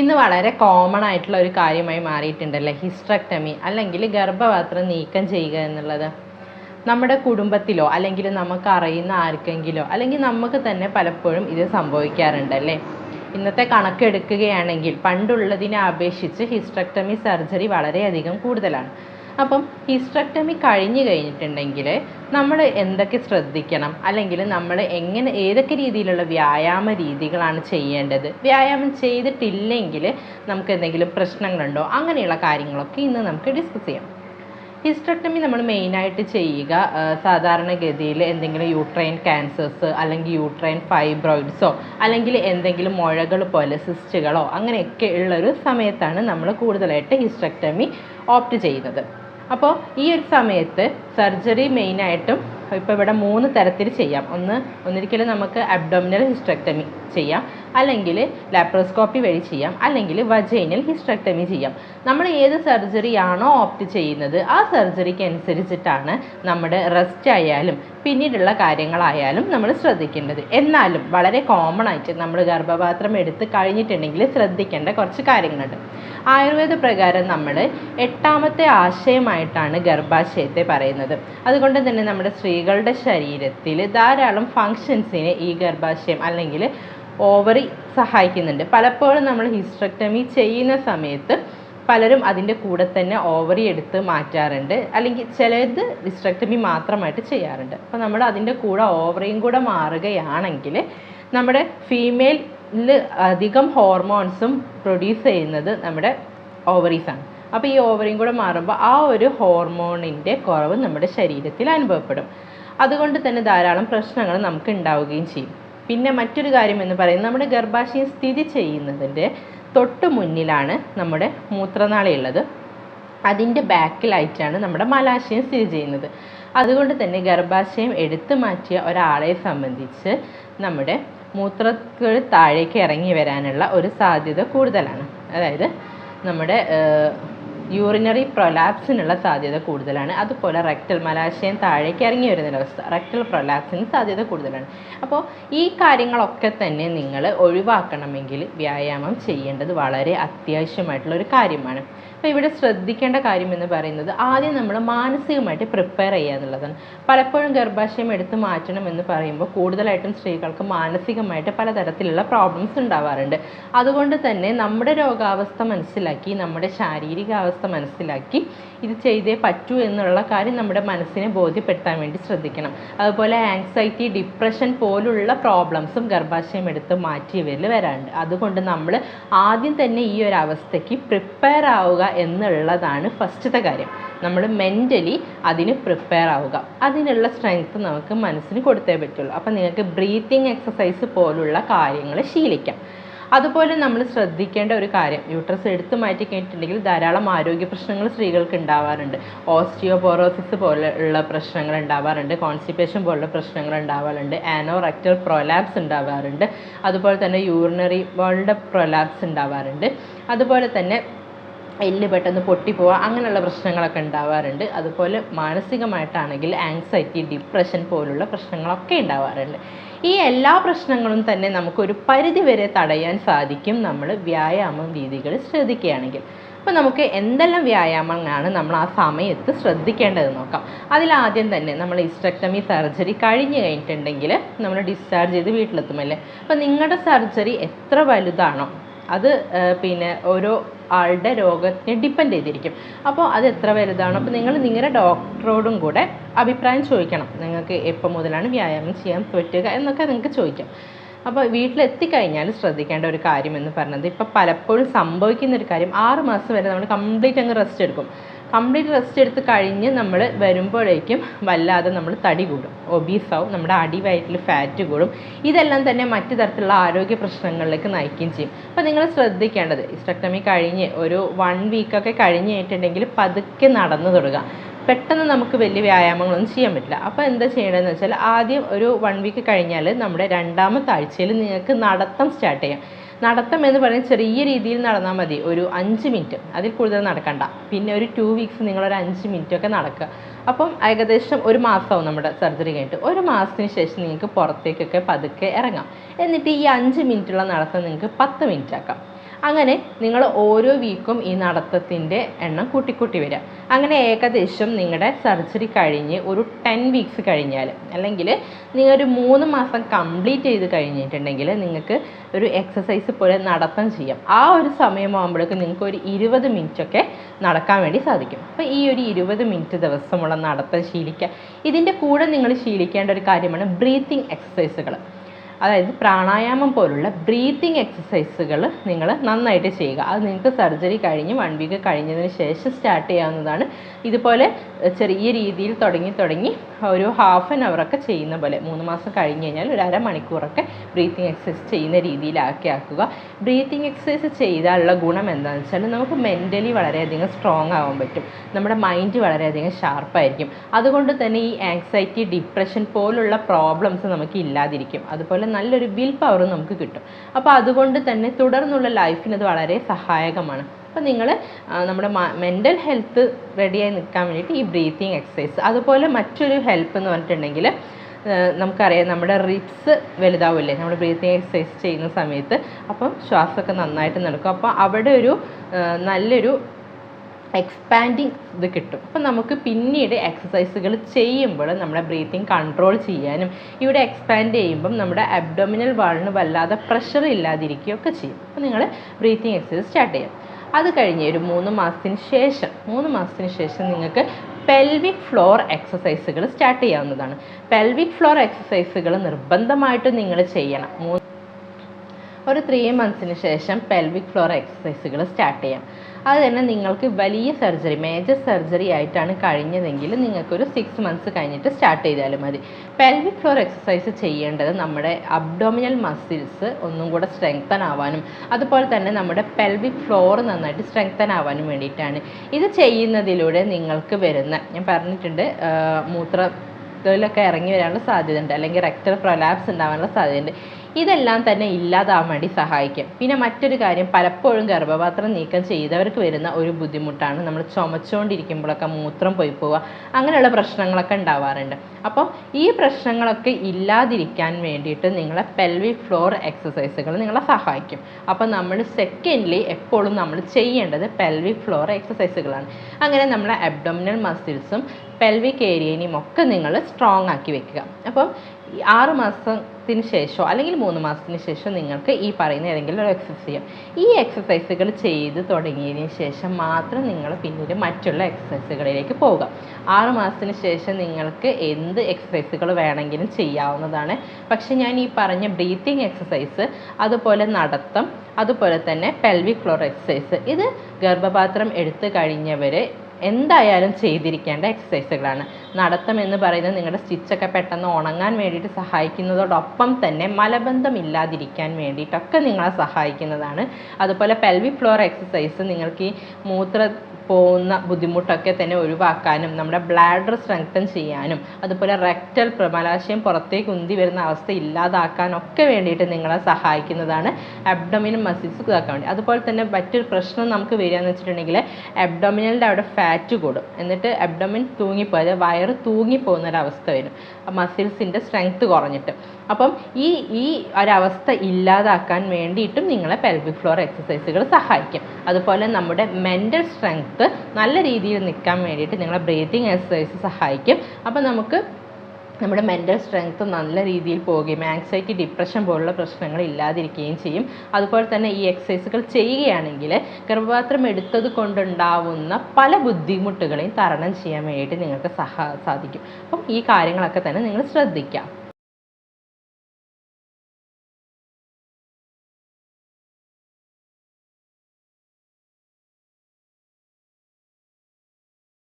ഇന്ന് വളരെ കോമൺ ആയിട്ടുള്ള ഒരു കാര്യമായി മാറിയിട്ടുണ്ടല്ലേ? ഹിസ്ട്രക്ടമി അല്ലെങ്കിൽ ഗർഭപാത്രം നീക്കം ചെയ്യുക എന്നുള്ളത്. നമ്മുടെ കുടുംബത്തിലോ അല്ലെങ്കിൽ നമുക്ക് അറിയുന്ന ആർക്കെങ്കിലോ അല്ലെങ്കിൽ നമുക്ക് തന്നെ പലപ്പോഴും ഇത് സംഭവിക്കാറുണ്ടല്ലേ? ഇന്നത്തെ കണക്കെടുക്കുകയാണെങ്കിൽ പണ്ടുള്ളതിനെ അപേക്ഷിച്ച് ഹിസ്ട്രക്ടമി സർജറി വളരെയധികം കൂടുതലാണ്. അപ്പം ഹിസ്ട്രക്ടമി കഴിഞ്ഞു കഴിഞ്ഞിട്ടുണ്ടെങ്കിൽ നമ്മൾ എന്തൊക്കെ ശ്രദ്ധിക്കണം? അല്ലെങ്കിൽ നമ്മൾ എങ്ങനെ ഏതൊക്കെ രീതിയിലുള്ള വ്യായാമ രീതികളാണ് ചെയ്യേണ്ടത്? വ്യായാമം ചെയ്തിട്ടില്ലെങ്കിൽ നമുക്ക് എന്തെങ്കിലും പ്രശ്നങ്ങളുണ്ടോ? അങ്ങനെയുള്ള കാര്യങ്ങളൊക്കെ ഇന്ന് നമുക്ക് ഡിസ്കസ് ചെയ്യാം. ഹിസ്ട്രക്ടമി നമ്മൾ മെയിനായിട്ട് ചെയ്യുക സാധാരണഗതിയിൽ എന്തെങ്കിലും യൂട്രൈൻ ക്യാൻസേഴ്സ് അല്ലെങ്കിൽ യൂട്രൈൻ ഫൈബ്രോയിഡ്സോ അല്ലെങ്കിൽ എന്തെങ്കിലും മുഴകൾ പോലെ സിസ്റ്റുകളോ അങ്ങനെയൊക്കെ ഉള്ളൊരു സമയത്താണ് നമ്മൾ കൂടുതലായിട്ട് ഹിസ്ട്രക്ടമി ഓപ്റ്റ് ചെയ്യുന്നത്. അപ്പോൾ ഈ ഒരു സമയത്ത് സർജറി മെയിനായിട്ടും ഇപ്പോൾ ഇവിടെ മൂന്ന് തരത്തിൽ ചെയ്യാം. ഒന്ന് ഒന്നിരിക്കലും നമുക്ക് അബ്ഡോമിനൽ ഹിസ്ട്രക്ടമി ചെയ്യാം. അല്ലെങ്കിൽ ലാപ്രോസ്കോപ്പി വഴി ചെയ്യാം. അല്ലെങ്കിൽ വജൈനൽ ഹിസ്ട്രക്ടമി ചെയ്യാം. നമ്മൾ ഏത് സർജറി ആണോ ഓപ്റ്റ് ചെയ്യുന്നത് ആ സർജറിക്ക് അനുസരിച്ചിട്ടാണ് നമ്മുടെ റെസ്റ്റ് ആയാലും പിന്നീടുള്ള കാര്യങ്ങളായാലും നമ്മൾ ശ്രദ്ധിക്കേണ്ടത്. എന്നാലും വളരെ കോമൺ ആയിട്ട് നമ്മൾ ഗർഭപാത്രം എടുത്ത് കഴിഞ്ഞിട്ടുണ്ടെങ്കിൽ ശ്രദ്ധിക്കേണ്ട കുറച്ച് കാര്യങ്ങളുണ്ട്. ആയുർവേദ പ്രകാരം നമ്മൾ എട്ടാമത്തെ ആശയമായിട്ടാണ് ഗർഭാശയത്തെ പറയുന്നത്. അതുകൊണ്ട് തന്നെ നമ്മുടെ സ്ത്രീകളുടെ ശരീരത്തിൽ ധാരാളം ഫങ്ഷൻസിന് ഈ ഗർഭാശയം അല്ലെങ്കിൽ ഓവറി സഹായിക്കുന്നുണ്ട്. പലപ്പോഴും നമ്മൾ ഹിസ്ട്രക്ടമി ചെയ്യുന്ന സമയത്ത് പലരും അതിന്റെ കൂടെ തന്നെ ഓവറി എടുത്ത് മാറ്റാറുണ്ട്. അല്ലെങ്കിൽ ചിലത് ഹിസ്ട്രക്ടമി മാത്രമായിട്ട് ചെയ്യാറുണ്ട്. അപ്പോൾ നമ്മൾ അതിന്റെ കൂടെ ഓവറിയും കൂടെ മാറുകയാണെങ്കിൽ നമ്മുടെ ഫീമെയിലിൽ അധികം ഹോർമോൺസും പ്രൊഡ്യൂസ് ചെയ്യുന്നത് നമ്മുടെ ഓവറീസാണ് അപ്പോൾ ഈ ഓവറിയും കൂടെ മാറുമ്പോൾ ആ ഒരു ഹോർമോണിന്റെ കുറവ് നമ്മുടെ ശരീരത്തിൽ അനുഭവപ്പെടും. അതുകൊണ്ട് തന്നെ ധാരാളം പ്രശ്നങ്ങൾ നമുക്ക് ഉണ്ടാവുകയും ചെയ്യും. പിന്നെ മറ്റൊരു കാര്യം എന്ന് പറയുന്നത് നമ്മുടെ ഗർഭാശയം സ്ഥിതി ചെയ്യുന്നതിന്റെ തൊട്ട് മുന്നിലാണ് നമ്മുടെ മൂത്രനാളി ഉള്ളത്. അതിന്റെ ബാക്കിലായിട്ടാണ് നമ്മുടെ മലാശയം സ്ഥിതി ചെയ്യുന്നത്. അതുകൊണ്ട് തന്നെ ഗർഭാശയം എടുത്തു മാറ്റിയ ഒരാളെ സംബന്ധിച്ച് നമ്മുടെ മൂത്രത്തിൽ താഴേക്ക് ഇറങ്ങി വരാനുള്ള ഒരു സാധ്യത കൂടുതലാണ്. അതായത് നമ്മുടെ യൂറിനറി പ്രൊലാപ്സിനുള്ള സാധ്യത കൂടുതലാണ്. അതുപോലെ റെക്ടൽ മലാശയം താഴേക്ക് ഇറങ്ങി വരുന്ന അവസ്ഥ റെക്ടൽ പ്രൊലാപ്സിന് സാധ്യത കൂടുതലാണ്. അപ്പോൾ ഈ കാര്യങ്ങളൊക്കെ തന്നെ നിങ്ങൾ ഒഴിവാക്കണമെങ്കിൽ വ്യായാമം ചെയ്യേണ്ടത് വളരെ അത്യാവശ്യമായിട്ടുള്ള ഒരു കാര്യമാണ്. അപ്പോൾ ഇവിടെ ശ്രദ്ധിക്കേണ്ട കാര്യം എന്ന് പറയുന്നത് ആദ്യം നമ്മൾ മാനസികമായിട്ട് പ്രിപ്പയർ ചെയ്യുക എന്നുള്ളതാണ്. പലപ്പോഴും ഗർഭാശയം എടുത്ത് മാറ്റണം എന്ന് പറയുമ്പോൾ കൂടുതലായിട്ടും സ്ത്രീകൾക്ക് മാനസികമായിട്ട് പലതരത്തിലുള്ള പ്രോബ്ലംസ് ഉണ്ടാവാറുണ്ട്. അതുകൊണ്ട് തന്നെ നമ്മുടെ രോഗാവസ്ഥ മനസ്സിലാക്കി നമ്മുടെ ശാരീരികാവസ്ഥ മനസ്സിലാക്കി ഇത് ചെയ്തേ പറ്റൂ എന്നുള്ള കാര്യം നമ്മുടെ മനസ്സിനെ ബോധ്യപ്പെടുത്താൻ വേണ്ടി ശ്രദ്ധിക്കണം. അതുപോലെ ആങ്സൈറ്റി ഡിപ്രഷൻ പോലുള്ള പ്രോബ്ലംസും ഗർഭാശയം എടുത്ത് മാറ്റിയവരിൽ വരാറുണ്ട്. അതുകൊണ്ട് നമ്മൾ ആദ്യം തന്നെ ഈ ഒരു അവസ്ഥയ്ക്ക് പ്രിപ്പയർ ആവുക എന്നുള്ളതാണ് ഫസ്റ്റത്തെ കാര്യം. നമ്മൾ മെന്റലി അതിന് പ്രിപ്പയർ ആവുക. അതിനുള്ള സ്ട്രെങ്ത് നമുക്ക് മനസ്സിന് കൊടുത്തേ പറ്റുള്ളൂ. അപ്പം നിങ്ങൾക്ക് ബ്രീത്തിങ് എക്സസൈസ് പോലുള്ള കാര്യങ്ങൾ ശീലിക്കാം. അതുപോലെ നമ്മൾ ശ്രദ്ധിക്കേണ്ട ഒരു കാര്യം യൂട്രസ് എടുത്തു മാറ്റി കഴിഞ്ഞിട്ടുണ്ടെങ്കിൽ ധാരാളം ആരോഗ്യ പ്രശ്നങ്ങൾ സ്ത്രീകൾക്ക് ഉണ്ടാവാറുണ്ട്. ഓസ്റ്റിയോപോറോസിസ് പോലെയുള്ള പ്രശ്നങ്ങൾ ഉണ്ടാവാറുണ്ട്. കോൺസ്റ്റിപ്പേഷൻ പോലുള്ള പ്രശ്നങ്ങൾ ഉണ്ടാവാറുണ്ട്. ആനോറക്റ്റൽ പ്രൊലാപ്സ് ഉണ്ടാവാറുണ്ട്. അതുപോലെ തന്നെ യൂറിനറി വേൾഡ് പ്രൊലാപ്സ് ഉണ്ടാവാറുണ്ട്. അതുപോലെ തന്നെ എല്ല് പെട്ടെന്ന് പൊട്ടിപ്പോവുക അങ്ങനെയുള്ള പ്രശ്നങ്ങളൊക്കെ ഉണ്ടാവാറുണ്ട്. അതുപോലെ മാനസികമായിട്ടാണെങ്കിൽ ആങ്സൈറ്റി ഡിപ്രഷൻ പോലുള്ള പ്രശ്നങ്ങളൊക്കെ ഉണ്ടാവാറുണ്ട്. ഈ എല്ലാ പ്രശ്നങ്ങളും തന്നെ നമുക്കൊരു പരിധി വരെ തടയാൻ സാധിക്കും നമ്മൾ വ്യായാമം രീതികൾ ശ്രദ്ധിക്കുകയാണെങ്കിൽ. അപ്പോൾ നമുക്ക് എന്തെല്ലാം വ്യായാമങ്ങളാണ് നമ്മൾ ആ സമയത്ത് ശ്രദ്ധിക്കേണ്ടത് നോക്കാം. അതിലാദ്യം തന്നെ നമ്മൾ ഇസ്ട്രക്ടമി സർജറി കഴിഞ്ഞ് കഴിഞ്ഞിട്ടുണ്ടെങ്കിൽ നമ്മൾ ഡിസ്ചാർജ് ചെയ്ത് വീട്ടിലെത്തുമല്ലേ അപ്പോൾ നിങ്ങളുടെ സർജറി എത്ര വലുതാണോ? അത് പിന്നെ ഓരോ ആളുടെ രോഗത്തിനെ ഡിപ്പെൻഡ് ചെയ്തിരിക്കും. അപ്പോൾ അത് എത്ര വലുതാണ്? അപ്പോൾ നിങ്ങൾ നിങ്ങളുടെ ഡോക്ടറോടും കൂടെ അഭിപ്രായം ചോദിക്കണം. നിങ്ങൾക്ക് എപ്പോൾ മുതലാണ് വ്യായാമം ചെയ്യാൻ പറ്റുക എന്നൊക്കെ നിങ്ങൾക്ക് ചോദിക്കാം. അപ്പോൾ വീട്ടിലെത്തിക്കഴിഞ്ഞാൽ ശ്രദ്ധിക്കേണ്ട ഒരു കാര്യം എന്ന് പറഞ്ഞത് ഇപ്പോൾ പലപ്പോഴും സംഭവിക്കുന്ന ഒരു കാര്യം ആറ് മാസം വരെ നമ്മൾ കംപ്ലീറ്റ് അങ്ങ് റെസ്റ്റ് എടുക്കും. കംപ്ലീറ്റ് റെസ്റ്റ് എടുത്ത് കഴിഞ്ഞ് നമ്മൾ വരുമ്പോഴേക്കും വല്ലാതെ നമ്മൾ തടി കൂടും. ഒബീസ് ആവും നമ്മുടെ അടിവയറ്റിൽ ഫാറ്റ് കൂടും. ഇതെല്ലാം തന്നെ മറ്റു തരത്തിലുള്ള ആരോഗ്യ പ്രശ്നങ്ങളിലേക്ക് നയിക്കുകയും ചെയ്യും. അപ്പോൾ നിങ്ങൾ ശ്രദ്ധിക്കേണ്ടത് ഇസ്റ്റക്ടമി കഴിഞ്ഞ് ഒരു വൺ വീക്കൊക്കെ കഴിഞ്ഞ് കഴിഞ്ഞിട്ടുണ്ടെങ്കിൽ പതുക്കെ നടന്നു തുടങ്ങുക. പെട്ടെന്ന് നമുക്ക് വലിയ വ്യായാമങ്ങളൊന്നും ചെയ്യാൻ പറ്റില്ല. അപ്പോൾ എന്താ ചെയ്യേണ്ടതെന്ന് വെച്ചാൽ ആദ്യം ഒരു വൺ വീക്ക് കഴിഞ്ഞാൽ നമ്മുടെ രണ്ടാമത്തെ ആഴ്ചയിൽ നിങ്ങൾക്ക് നടത്തം സ്റ്റാർട്ട് ചെയ്യാം. നടത്തം എന്ന് പറയുന്നത് ചെറിയ രീതിയിൽ നടന്നാൽ മതി. ഒരു അഞ്ച് മിനിറ്റ്. അതിൽ കൂടുതൽ നടക്കണ്ട. പിന്നെ ഒരു ടു വീക്സ് നിങ്ങളൊരു അഞ്ച് മിനിറ്റ് ഒക്കെ നടക്കുക. അപ്പം ഏകദേശം ഒരു മാസമാവും നമ്മുടെ സർജറി കഴിഞ്ഞിട്ട്. ഒരു മാസത്തിന് ശേഷം നിങ്ങൾക്ക് പുറത്തേക്കൊക്കെ പതുക്കെ ഇറങ്ങാം. എന്നിട്ട് ഈ അഞ്ച് മിനിറ്റുള്ള നടത്തം നിങ്ങൾക്ക് പത്ത് മിനിറ്റ് ആക്കാം. അങ്ങനെ നിങ്ങൾ ഓരോ വീക്കും ഈ നടത്തത്തിന്റെ എണ്ണം കൂട്ടിക്കൂട്ടി വരിക. അങ്ങനെ ഏകദേശം നിങ്ങളുടെ സർജറി കഴിഞ്ഞ് ഒരു ടെൻ വീക്സ് കഴിഞ്ഞാൽ അല്ലെങ്കിൽ നിങ്ങൾ ഒരു മൂന്ന് മാസം കംപ്ലീറ്റ് ചെയ്ത് കഴിഞ്ഞിട്ടുണ്ടെങ്കിൽ നിങ്ങൾക്ക് ഒരു എക്സസൈസ് പോലെ നടത്തം ചെയ്യാം. ആ ഒരു സമയമാകുമ്പോഴേക്കും നിങ്ങൾക്ക് ഒരു ഇരുപത് മിനിറ്റൊക്കെ നടക്കാൻ വേണ്ടി സാധിക്കും. അപ്പോൾ ഈ ഒരു ഇരുപത് മിനിറ്റ് ദിവസമുള്ള നടത്തം ശീലിക്കുക. ഇതിന്റെ കൂടെ നിങ്ങൾ ശീലിക്കേണ്ട ഒരു കാര്യമാണ് ബ്രീത്തിങ് എക്സസൈസുകൾ. അതായത് പ്രാണായാമം പോലുള്ള ബ്രീത്തിങ് എക്സസൈസുകൾ നിങ്ങൾ നന്നായിട്ട് ചെയ്യുക. അത് നിങ്ങൾക്ക് സർജറി കഴിഞ്ഞ് വൺ വീക്ക് കഴിഞ്ഞതിന് ശേഷം സ്റ്റാർട്ട് ചെയ്യാവുന്നതാണ്. ഇതുപോലെ ചെറിയ രീതിയിൽ തുടങ്ങി തുടങ്ങി ഒരു ഹാഫ് ആൻ അവറൊക്കെ ചെയ്യുന്ന പോലെ മൂന്ന് മാസം കഴിഞ്ഞ് കഴിഞ്ഞാൽ ഒരു അരമണിക്കൂറൊക്കെ ബ്രീത്തിങ് എക്സസൈസ് ചെയ്യുന്ന രീതിയിലാക്കി ആക്കുക. ബ്രീത്തിങ് എക്സസൈസ് ചെയ്താലുള്ള ഗുണം എന്താണെന്ന് വെച്ചാൽ നമുക്ക് മെന്റലി വളരെയധികം സ്ട്രോങ് ആവാൻ പറ്റും. നമ്മുടെ മൈൻഡ് വളരെയധികം ഷാർപ്പായിരിക്കും അതുകൊണ്ട് തന്നെ ഈ ആങ്സൈറ്റി ഡിപ്രഷൻ പോലുള്ള പ്രോബ്ലംസ് നമുക്ക് ഇല്ലാതിരിക്കും. അതുപോലെ നല്ലൊരു വിൽ പവറും നമുക്ക് കിട്ടും. അപ്പോൾ അതുകൊണ്ട് തന്നെ തുടർന്നുള്ള ലൈഫിന് അത് വളരെ സഹായകമാണ്. അപ്പോൾ നിങ്ങൾ നമ്മുടെ മെന്റൽ ഹെൽത്ത് റെഡിയായി നിൽക്കാൻ വേണ്ടിയിട്ട് ഈ ബ്രീത്തിങ് എക്സസൈസ് അതുപോലെ മറ്റൊരു ഹെൽപ്പ് എന്ന് പറഞ്ഞിട്ടുണ്ടെങ്കിൽ നമുക്കറിയാം നമ്മുടെ റിബ്സ് വലുതാവില്ലേ? നമ്മൾ ബ്രീത്തിങ് എക്സസൈസ് ചെയ്യുന്ന സമയത്ത്. അപ്പം ശ്വാസമൊക്കെ നന്നായിട്ട് നടക്കും. അപ്പോൾ അവിടെ ഒരു നല്ലൊരു എക്സ്പാൻഡിങ് ഇത് കിട്ടും. അപ്പം നമുക്ക് പിന്നീട് എക്സസൈസുകൾ ചെയ്യുമ്പോൾ നമ്മുടെ ബ്രീത്തിങ് കൺട്രോൾ ചെയ്യാനും ഇവിടെ എക്സ്പാൻഡ് ചെയ്യുമ്പം നമ്മുടെ അബ്ഡോമിനൽ വാളിന് വല്ലാതെ പ്രഷർ ഇല്ലാതിരിക്കുകയൊക്കെ ചെയ്യും. അപ്പോൾ നിങ്ങൾ ബ്രീത്തിങ് എക്സസൈസ് സ്റ്റാർട്ട് ചെയ്യാം. അത് കഴിഞ്ഞ് ഒരു മൂന്ന് മാസത്തിന് ശേഷം മൂന്ന് മാസത്തിന് ശേഷം നിങ്ങൾക്ക് പെൽവിക് ഫ്ലോർ എക്സസൈസുകൾ സ്റ്റാർട്ട് ചെയ്യാവുന്നതാണ്. പെൽവിക് ഫ്ലോർ എക്സസൈസുകൾ നിർബന്ധമായിട്ടും നിങ്ങൾ ചെയ്യണം. മൂന്ന് ഒരു ത്രീ മന്ത്സിന് ശേഷം പെൽവിക് ഫ്ലോർ എക്സസൈസുകൾ സ്റ്റാർട്ട് ചെയ്യാം. അത് തന്നെ നിങ്ങൾക്ക് വലിയ സർജറി മേജർ സർജറി ആയിട്ടാണ് കഴിഞ്ഞതെങ്കിൽ നിങ്ങൾക്കൊരു സിക്സ് മന്ത്സ് കഴിഞ്ഞിട്ട് സ്റ്റാർട്ട് ചെയ്താലും മതി. പെൽവിക് ഫ്ലോർ എക്സസൈസ് ചെയ്യേണ്ടത് നമ്മുടെ അബ്ഡോമിനൽ മസിൽസ് ഒന്നും കൂടെ സ്ട്രെങ്തൻ ആവാനും അതുപോലെ തന്നെ നമ്മുടെ പെൽവിക് ഫ്ലോർ നന്നായിട്ട് സ്ട്രെങ്തൻ ആവാനും വേണ്ടിയിട്ടാണ്. ഇത് ചെയ്യുന്നതിലൂടെ നിങ്ങൾക്ക് വരുന്ന ഞാൻ പറഞ്ഞിട്ടുണ്ട് മൂത്ര തൊഴിലൊക്കെ ഇറങ്ങി വരാനുള്ള സാധ്യതയുണ്ട് അല്ലെങ്കിൽ റെക്ടൽ പ്രൊലാപ്സ് ഉണ്ടാവാനുള്ള സാധ്യതയുണ്ട്. ഇതെല്ലാം തന്നെ ഇല്ലാതാവാൻ വേണ്ടി സഹായിക്കും. പിന്നെ മറ്റൊരു കാര്യം പലപ്പോഴും ഗർഭപാത്രം നീക്കം ചെയ്തവർക്ക് വരുന്ന ഒരു ബുദ്ധിമുട്ടാണ്. നമ്മൾ ചുമച്ചുകൊണ്ടിരിക്കുമ്പോഴൊക്കെ മൂത്രം പോയി പോവുക. അങ്ങനെയുള്ള പ്രശ്നങ്ങളൊക്കെ ഉണ്ടാവാറുണ്ട്. അപ്പോൾ ഈ പ്രശ്നങ്ങളൊക്കെ ഇല്ലാതിരിക്കാൻ വേണ്ടിയിട്ട് നിങ്ങളെ പെൽവി ഫ്ലോർ എക്സസൈസുകൾ നിങ്ങളെ സഹായിക്കും. അപ്പോൾ നമ്മൾ സെക്കൻഡ്ലി എപ്പോഴും നമ്മൾ ചെയ്യേണ്ടത് പെൽവി ഫ്ലോർ എക്സസൈസുകളാണ് അങ്ങനെ നമ്മളെ അബ്ഡോമിനൽ മസിൽസും പെൽവിക് ഏരിയനെയും ഒക്കെ നിങ്ങൾ സ്ട്രോങ് ആക്കി വെക്കുക. അപ്പം ആറ് മാസത്തിന് ശേഷമോ അല്ലെങ്കിൽ മൂന്ന് മാസത്തിന് ശേഷം നിങ്ങൾക്ക് ഈ പറയുന്ന ഏതെങ്കിലും ഒരു എക്സസൈസ് ചെയ്യാം. ഈ എക്സസൈസുകൾ ചെയ്ത് തുടങ്ങിയതിന് ശേഷം മാത്രം നിങ്ങൾ പിന്നീട് മറ്റുള്ള എക്സസൈസുകളിലേക്ക് പോവുക. ആറ് മാസത്തിന് ശേഷം നിങ്ങൾക്ക് എന്ത് എക്സസൈസുകൾ വേണമെങ്കിലും ചെയ്യാവുന്നതാണ്. പക്ഷേ ഞാൻ ഈ പറഞ്ഞ ബ്രീത്തിങ് എക്സസൈസ് അതുപോലെ നടത്തം അതുപോലെ തന്നെ പെൽവിക് ഫ്ലോർ എക്സസൈസ് ഇത് ഗർഭപാത്രം എടുത്തു കഴിഞ്ഞവർ എന്തായാലും ചെയ്തിരിക്കേണ്ട എക്സസൈസുകളാണ് നടത്തം എന്ന് പറയുന്നത് നിങ്ങളുടെ സ്റ്റിച്ചൊക്കെ പെട്ടെന്ന് ഉണങ്ങാൻ വേണ്ടിയിട്ട് സഹായിക്കുന്നതോടൊപ്പം തന്നെ മലബന്ധം ഇല്ലാതിരിക്കാൻ വേണ്ടിയിട്ടൊക്കെ നിങ്ങളെ സഹായിക്കുന്നതാണ്. അതുപോലെ പെൽവിക് ഫ്ലോർ എക്സസൈസ് നിങ്ങൾക്ക് ഈ മൂത്ര പോകുന്ന ബുദ്ധിമുട്ടൊക്കെ തന്നെ ഒഴിവാക്കാനും നമ്മുടെ ബ്ലാഡർ സ്ട്രെങ്തൻ ചെയ്യാനും അതുപോലെ റെക്റ്റൽ പ്രമലാശയം പുറത്തേക്ക് ഉന്തി വരുന്ന അവസ്ഥ ഇല്ലാതാക്കാനൊക്കെ വേണ്ടിയിട്ട് നിങ്ങളെ സഹായിക്കുന്നതാണ് അബ്ഡോമിനൽ മസിൽസ് ഇതാക്കാൻ വേണ്ടി. അതുപോലെ തന്നെ മറ്റൊരു പ്രശ്നം നമുക്ക് വരിക എന്ന് വെച്ചിട്ടുണ്ടെങ്കിൽ അബ്ഡോമിനലിന്റെ അവിടെ ഫാറ്റ് കൂടും. എന്നിട്ട് അബ്ഡോമിൻ തൂങ്ങിപ്പോയത് വയറ് തൂങ്ങിപ്പോകുന്ന ഒരവസ്ഥ വരും മസിൽസിന്റെ സ്ട്രെങ്ത് കുറഞ്ഞിട്ട്. അപ്പം ഈ ഈ ഒരവസ്ഥ ഇല്ലാതാക്കാൻ വേണ്ടിയിട്ടും നിങ്ങളെ പെൽവിക് ഫ്ലോർ എക്സസൈസുകൾ സഹായിക്കും. അതുപോലെ നമ്മുടെ മെന്റൽ സ്ട്രെങ്ത് നല്ല രീതിയിൽ നിൽക്കാൻ വേണ്ടിയിട്ട് നിങ്ങളുടെ ബ്രീതിങ് എക്സസൈസ് സഹായിക്കും. അപ്പോൾ നമുക്ക് നമ്മുടെ മെന്റൽ സ്ട്രെങ്ത് നല്ല രീതിയിൽ പോവുകയും ആങ്സൈറ്റി ഡിപ്രഷൻ പോലുള്ള പ്രശ്നങ്ങൾ ഇല്ലാതിരിക്കുകയും ചെയ്യും. അതുപോലെ തന്നെ ഈ എക്സസൈസുകൾ ചെയ്യുകയാണെങ്കിൽ ഗർഭപാത്രം എടുത്തത് കൊണ്ടുണ്ടാവുന്ന പല ബുദ്ധിമുട്ടുകളെയും തരണം ചെയ്യാൻ വേണ്ടിയിട്ട് നിങ്ങൾക്ക് സഹാ സാധിക്കും. അപ്പം ഈ കാര്യങ്ങളൊക്കെ തന്നെ നിങ്ങൾ ശ്രദ്ധിക്കാം.